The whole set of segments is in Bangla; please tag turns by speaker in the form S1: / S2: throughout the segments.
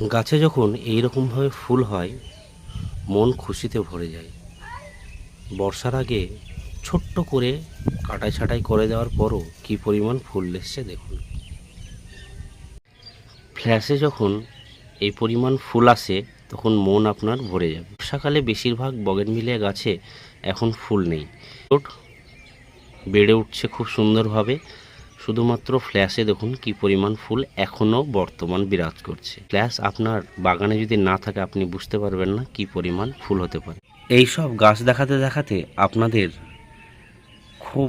S1: গাছে যখন এই রকমভাবে ফুল হয়, মন খুশিতে ভরে যায়। বর্ষার আগে ছোট্ট করে কাটাই ছাটাই করে দেওয়ার পরও কি পরিমাণ ফুল এসছে দেখুন। ফ্ল্যাশে যখন এই পরিমাণ ফুল আসে, তখন মন আপনার ভরে যাবে। বর্ষাকালে বেশিরভাগ বগেনভিলিয়া গাছে এখন ফুল নেই। বেড়ে উঠছে খুব সুন্দরভাবে। শুধুমাত্র ফ্ল্যাশে দেখুন কি পরিমাণ ফুল এখনও বর্তমান বিরাজ করছে। ফ্ল্যাশ আপনার বাগানে যদি না থাকে, আপনি বুঝতে পারবেন না কি পরিমাণ ফুল হতে পারে। এই সব গাছ দেখাতে দেখাতে আপনাদের খুব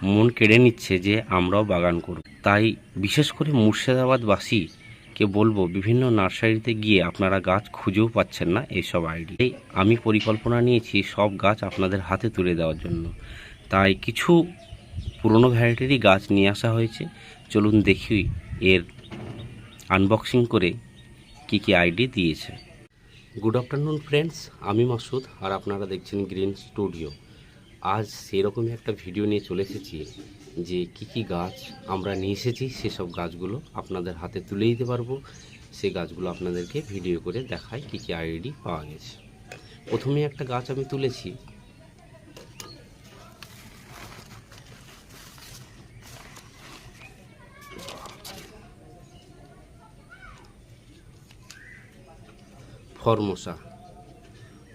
S1: মন কেড়ে নিচ্ছে যে আমরাও বাগান করব। তাই বিশেষ করে মুর্শিদাবাদবাসীকে বলব, বিভিন্ন নার্সারিতে গিয়ে আপনারা গাছ খুঁজেও পাচ্ছেন না এইসব আইডি আমি পরিকল্পনা নিয়েছি সব গাছ আপনাদের হাতে তুলে দেওয়ার জন্য। তাই কিছু পুরনো ভ্যারাইটিরই গাছ নিয়ে আসা হয়েছে। চলুন দেখি এর আনবক্সিং করে কি কি আইডি দিয়েছে। গুড আফটারনুন ফ্রেন্ডস আমি মাসুদ আর আপনারা দেখছেন গ্রিন স্টুডিও আজ সেরকমই একটা ভিডিও নিয়ে চলে এসেছি যে কি কি গাছ আমরা নিয়ে এসেছি, সেসব গাছগুলো আপনাদের হাতে তুলে দিতে পারব। সেই গাছগুলো আপনাদেরকে ভিডিও করে দেখায় কি কি আইডি পাওয়া গেছে। প্রথমে একটা গাছ আমি তুলেছি। ফরমোসা।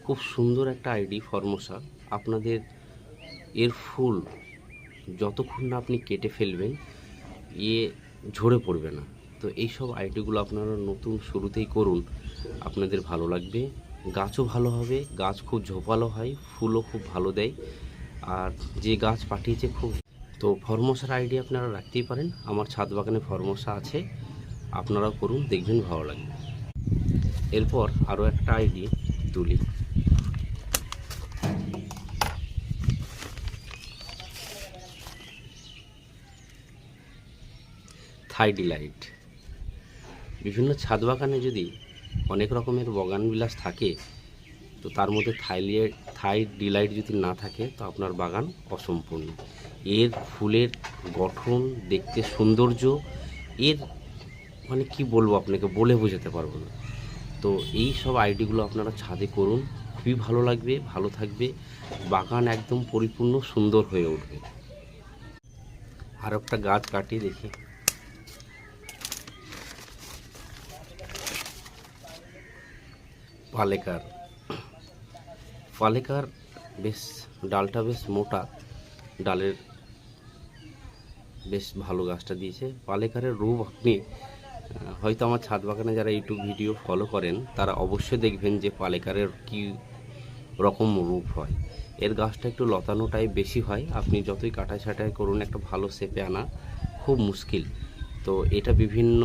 S1: খুব সুন্দর একটা আইডি, ফরমোসা। আপনাদের এর ফুল যতক্ষণ না আপনি কেটে ফেলবেন ইয়ে ঝরে পড়বে না। তো এইসব আইডিগুলো আপনারা নতুন শুরুতেই করুন। আপনাদের ভালো লাগবে। গাছও ভালো হবে। গাছ খুব ঝোপালো হয়। ফুলও খুব ভালো দেয়। আর যে গাছ পাঠিয়েছে খুব তো ফরমোসার আইডি আপনারা রাখতেই পারেন। আমার ছাদ বাগানে ফরমোসা আছে। আপনারাও করুন। দেখবেন ভালো লাগবে। এরপর আরও একটা আইডি তুলি। থাই ডিলাইট বিভিন্ন ছাদ বাগানে যদি অনেক রকমের বগান বিলাস থাকে, তো তার মধ্যে থাইলিয়েট থাই ডিলাইট যদি না থাকে, তো আপনার বাগান অসম্পূর্ণ। এর ফুলের গঠন, দেখতে সৌন্দর্য, এর মানে কি বলব আপনাকে বলে বোঝাতে পারব না। তো এই সব আইডিগুলো আপনারা ছাদে করুন। খুবই ভালো লাগবে, ভালো থাকবে। বাগান একদম পরিপূর্ণ, সুন্দর হয়ে উঠবে। আর একটা গাছ কাটিয়ে দেখি। পালেকার। পালেকার বেশ, ডালটা বেশ মোটা। ডালের বেশ ভালো গাছটা দিয়েছে। পালেকারের রূপ আপনি হয়তো আমার ছাদ বাগানে যারা ইউটিউব ভিডিও ফলো করেন, তারা অবশ্যই দেখবেন যে পালেকারের কি রকম রূপ হয়। এর গাছটা একটু লতানো টাইপ বেশি হয়। আপনি যতই কাটাই ছাটাই করুন, একটা ভালো শেপে আনা খুব মুশকিল। তো এটা বিভিন্ন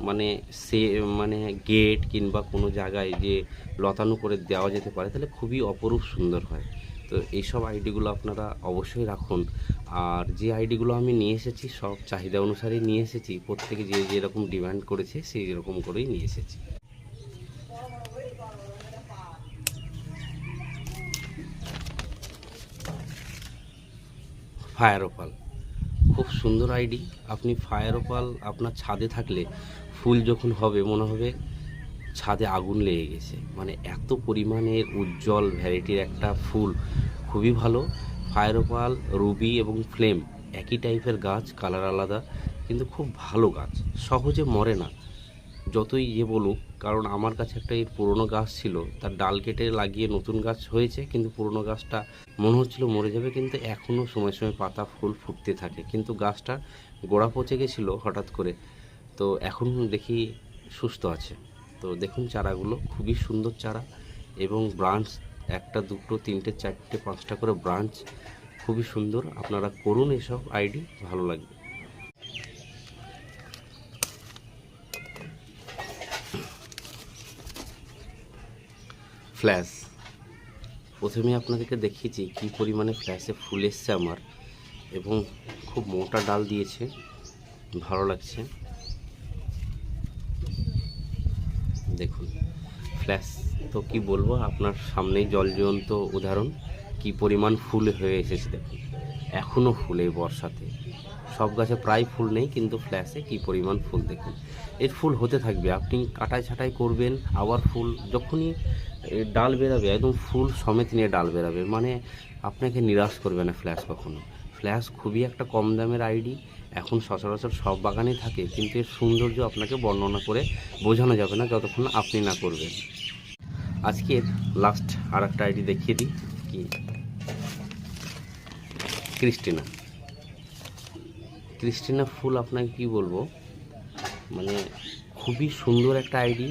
S1: মানে সে মানে গেট কিংবা কোনো জায়গায় যে লতানো করে দেওয়া যেতে পারে, তাহলে খুবই অপরূপ সুন্দর হয়। তো এইসব আইডিগুলো আপনারা অবশ্যই রাখুন। আর যে আইডিগুলো আমি নিয়ে এসেছি, সব চাহিদা অনুসারে নিয়ে এসেছি, প্রত্যেকে যে যেরকম ডিমান্ড করেছে, সেই রকম করেই নিয়ে এসেছি। Fire opal. খুব সুন্দর আইডি। আপনি ফায়ার ওপাল আপনার ছাদে থাকলে ফুল যখন হবে, মনে হবে ছাদে আগুন লেগে গেছে। মানে এত পরিমাণের উজ্জ্বল ভ্যারাইটির একটা ফুল। খুবই ভালো। ফায়ার ওপাল রুবি এবং ফ্লেম একই টাইপের গাছ, কালার আলাদা, কিন্তু খুব ভালো গাছ। সহজে মরে না। যতই ইয়ে বলুক, কারণ আমার কাছে একটা এই পুরনো গাছ ছিল, তার ডাল কেটে লাগিয়ে নতুন গাছ হয়েছে, কিন্তু পুরনো গাছটা মনে হচ্ছিল মরে যাবে, কিন্তু এখনও সময় সময় পাতা, ফুল ফুটতে থাকে। কিন্তু গাছটা গোড়া পচে গেছিল হঠাৎ করে। তো এখন দেখি সুস্থ আছে। তো দেখুন চারাগুলো, খুবই সুন্দর চারা এবং ব্রাঞ্চ একটা, দুটো, তিনটে, চারটে, পাঁচটা করে ব্রাঞ্চ খুবই সুন্দর। আপনারা করুন এসব আইডি, ভালো লাগবে। ফ্ল্যাশ। প্রথমে আপনাদেরকে দেখিয়েছি কি পরিমাণে ফ্ল্যাশে ফুল এসছে আমার এবং খুব মোটা ডাল দিয়েছে, ভালো লাগছে দেখুন ফ্ল্যাশ তো কি বলব, আপনার সামনেই জল জলজন্ত উদাহরণ। কি পরিমাণ ফুল হয়ে এসেছে দেখুন। এখনও ফুল এই বর্ষাতে। সব গাছে প্রায় ফুল নেই, কিন্তু ফ্ল্যাশে কী পরিমাণ ফুল দেখুন। এর ফুল হতে থাকবে, আপনি কাটাই ছাটাই করবেন, আবার ফুল যখনই ডাল বেরাবে, একদম ফুল সমেত নিয়ে ডাল বেরাবে মানে আপনাকে নিরাশ করবে না ফ্ল্যাশ কখনো। ফ্ল্যাশ খুবই একটা কম দামের আইডি এখন সচরাচর সব বাগানেই থাকে, কিন্তু এর সৌন্দর্য আপনাকে বর্ণনা করে বোঝানো যাবে না, যতক্ষণ আপনি না করবেন। আজকের লাস্ট আর একটা আইডি দেখিয়ে দিই, কি? ক্রিস্টিনা। ক্রিস্টিনা ফুল আপনাকে কি বলব? মানে খুবই সুন্দর একটা আইডি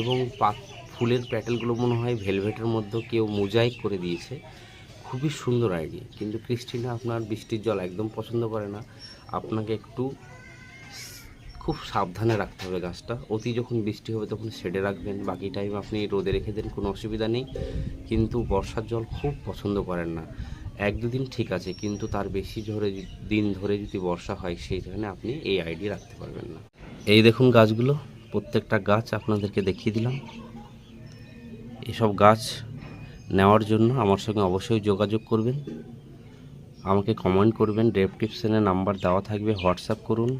S1: এবং ফুলের প্যাটেলগুলো মনে হয় ভেলভেটের মধ্যে কেউ মোজাইক করে দিয়েছে। খুবই সুন্দর আইডি কিন্তু ক্রিস্টিনা আপনার বৃষ্টির জল একদম পছন্দ করে না। আপনাকে একটু খুব সাবধানে রাখতে হবে গাছটা। অতি যখন বৃষ্টি হবে তখন শেডে রাখবেন। বাকি টাইম আপনি রোদে রেখে দেন, কোনো অসুবিধা নেই। কিন্তু বর্ষার জল খুব পছন্দ করেন না। এক দুদিন ঠিক আছে, কিন্তু তার বেশি ধরে দিন ধরে যদি বর্ষা হয় সেইখানে আপনি এই আইডি রাখতে পারবেন না। এই দেখুন গাছগুলো, প্রত্যেকটা গাছ আপনাদেরকে দেখিয়ে দিলাম। এসব গাছ নেওয়ার জন্য আমার সঙ্গে অবশ্যই যোগাযোগ করবেন। আমাকে কমেন্ট করবেন ডেসক্রিপশনে নাম্বার দেওয়া থাকবে হোয়াটসঅ্যাপ করুন।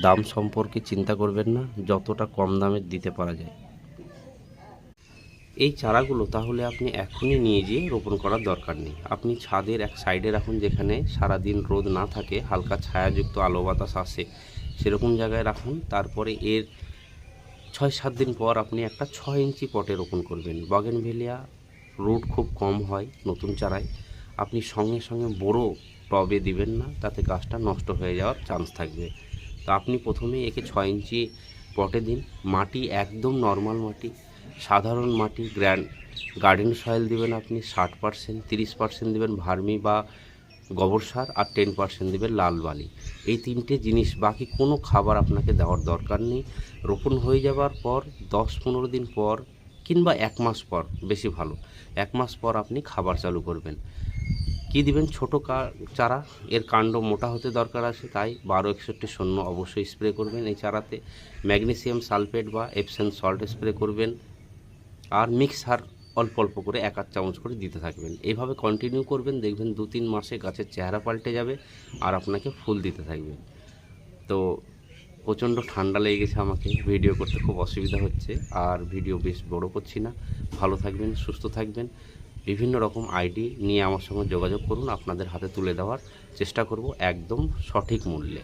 S1: দাম সম্পর্কে চিন্তা করবেন না, যতটা কম দামে দিতে পারা যায়। এই চারাগুলো তাহলে আপনি এখনই নিয়ে গিয়ে রোপণ করার দরকার নেই। আপনি ছাদের এক সাইডে রাখুন যেখানে সারাদিন রোদ না থাকে, হালকা ছায়াযুক্ত আলো বাতাস আসে, সেরকম জায়গায় রাখুন। তারপরে এর ছয় সাত দিন পর আপনি একটা ছয় ইঞ্চি পটে রোপণ করবেন। বাগেনভেলিয়া রুট খুব কম হয় নতুন চারায়। আপনি সঙ্গে সঙ্গে বড় টবে দিবেন না, তাতে গাছটা নষ্ট হয়ে যাওয়ার চান্স থাকবে। তো আপনি প্রথমে একে ছয় ইঞ্চি পটে দিন। মাটি একদম নর্মাল মাটি, সাধারণ মাটি গ্র্যান্ড গার্ডেন সয়েল দিবেন আপনি ষাট পার্সেন্ট তিরিশ পার্সেন্ট দেবেন ভার্মি বা গোবর সার আর টেন পার্সেন্ট দেবেন লাল বালি। এই তিনটে জিনিস, বাকি কোনো খাবার আপনাকে দেওয়ার দরকার নেই। রোপণ হয়ে যাবার পর, দশ পনেরো দিন পর কিংবা এক মাস পর, বেশি ভালো, এক মাস পর আপনি খাবার চালু করবেন। কি দিবেন? ছোট চারা। এর কাণ্ড মোটা হতে দরকার আছে, তাই বারো একষট্টি শূন্য অবশ্যই স্প্রে করবেন এই চারাতে। ম্যাগনেসিয়াম সালফেট বা এপসেন সল্ট স্প্রে করবেন। আর মিক্সার অল্প অল্প করে এক আধ চামচ করে দিতে থাকবেন। এইভাবে কন্টিনিউ করবেন, দেখবেন দু তিন মাসে গাছের চেহারা পাল্টে যাবে আর আপনাকে ফুল দিতে থাকবে। তো প্রচণ্ড ঠান্ডা লেগে গেছে আমাকে ভিডিও করতে খুব অসুবিধা হচ্ছে। আর ভিডিও বেশ বড় করছি না। ভালো থাকবেন, সুস্থ থাকবেন। বিভিন্ন রকম আইডি নিয়ে আমার সঙ্গে যোগাযোগ করুন। আপনাদের হাতে তুলে দেওয়ার চেষ্টা করব একদম সঠিক মূল্যে।